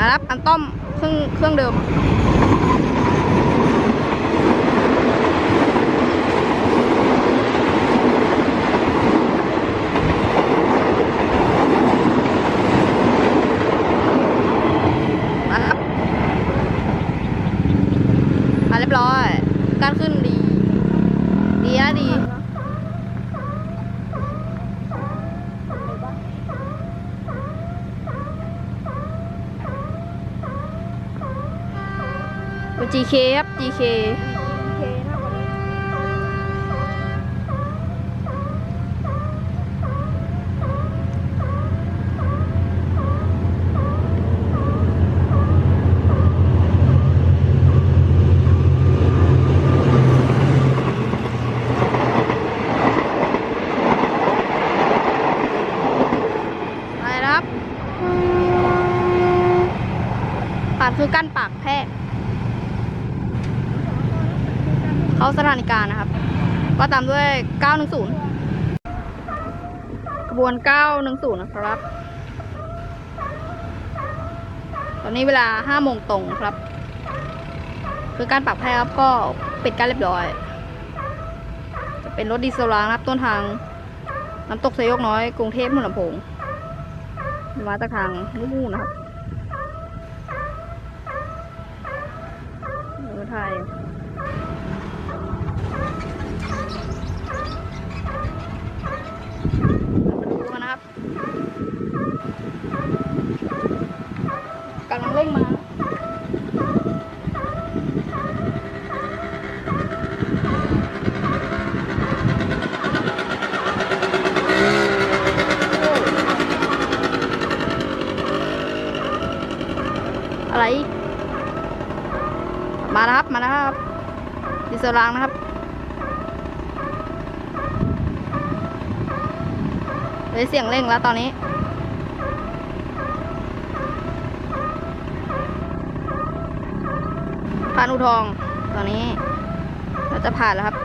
มาครับอันต้อมเครื่องเครื่องเดิม มารับ มาเรียบร้อย การขึ้นดี ดีนะดี GK ครับ GK อะไรนะครับปาดคือกั้นปากแพรก เขาสถานิการนะครับ ก็ตามด้วย 910กระบวน 910 นะครับ ตอนนี้เวลา 5 โมงตรงครับ คือการปักแพรครับก็ปิดการเรียบร้อย จะเป็นรถดีเซลล้างนะครับ ต้นทางน้ำตกสยกน้อย กรุงเทพหัวลำโพงมาจากทางนู่นนะครับเมือไทย ร่งมาอะไร มาแล้วครับ มาแล้วครับดีเซลางนะครับ เลยเสียงเร่งแล้วตอนนี้ ผ่านอุทองตอนนี้ เราจะผ่านแล้วครับ